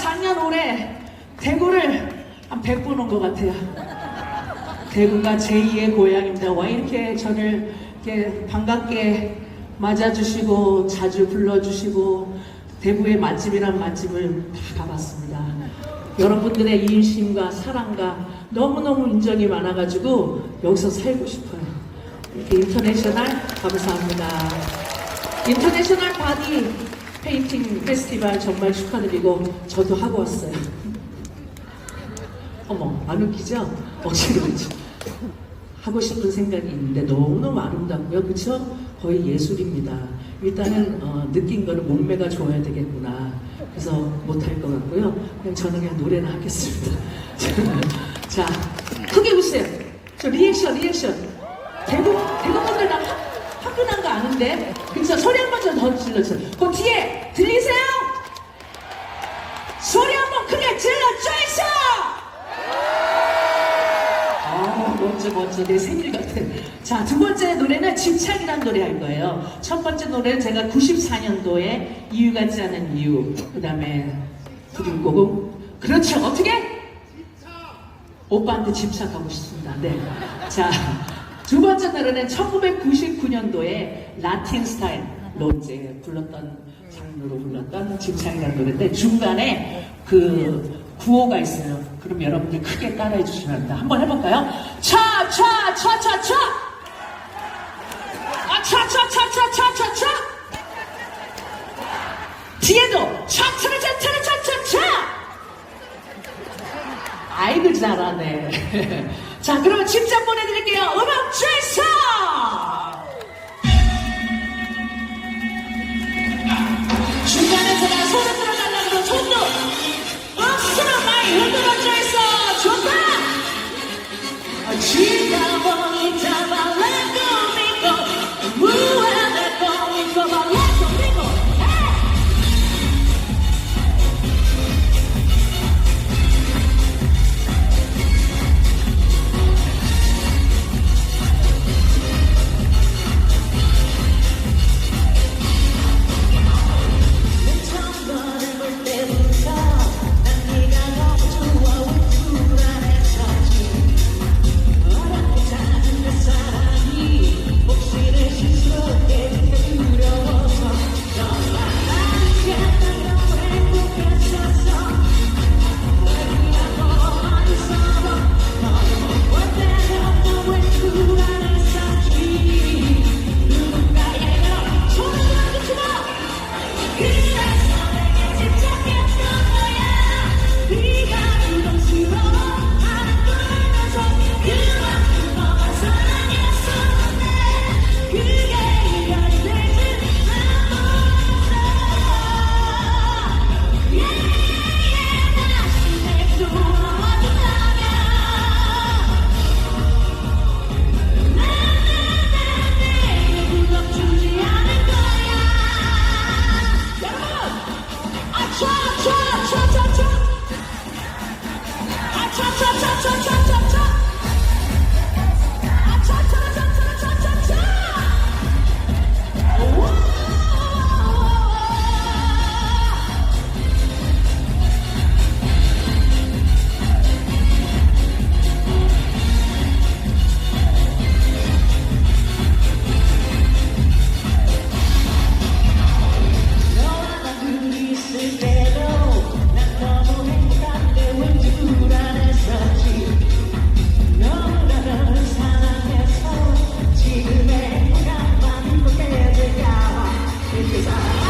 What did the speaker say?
작년 올해 대구를 한 100번 온 것 같아요. 대구가 제2의 고향입니다. 와 이렇게 저를 이렇게 반갑게 맞아주시고 자주 불러주시고 대구의 맛집이란 맛집을 다 가봤습니다. 여러분들의 인심과 사랑과 너무너무 인정이 많아가지고 여기서 살고 싶어요. 이렇게 인터내셔널 감사합니다. 인터내셔널 바디 페인팅 페스티벌 정말 축하드리고 저도 하고 왔어요. 어머 안 웃기죠? 억지로? 하고 싶은 생각이 있는데 너무너무 아름답고요. 그쵸? 거의 예술입니다. 일단은 어, 느낀 거는 몸매가 좋아야 되겠구나. 그래서 못할 것 같고요. 그냥 저는 그냥 노래나 하겠습니다. 자, 크게 웃으세요. 저 리액션, 리액션. 대구, 대구 분들 나 아는데? 그쵸? 소리 한번더 질러주세요. 그 뒤에 들리세요? 소리 한 번 크게 질러주세요! 아, 멋져, 멋져. 내 생일 같아. 자, 두 번째 노래는 집착이라는 노래 할 거예요. 첫 번째 노래는 제가 94년도에 이유 같지 않은 이유. 그 다음에 부들고금. 그렇죠. 어떻게? 오빠한테 집착하고 싶습니다. 네. 자, 두 번째 노래는 1999년도에 라틴 스타일로 이제 불렀던 장르로 불렀던 집착이라는 노래인데 중간에 그 구호가 있어요. 그럼 여러분들 크게 따라해 주시면 합니다. 한번 해볼까요? 차, 차, 차, 차, 차! 아, 차, 차, 차, 차, 차, 차, 차! 뒤에도 차, 차, 차, 차, 차, 차, 차! 아이고 잘하네. 자, 그러면 집장 보내드릴게요. 음악 주세요. Please.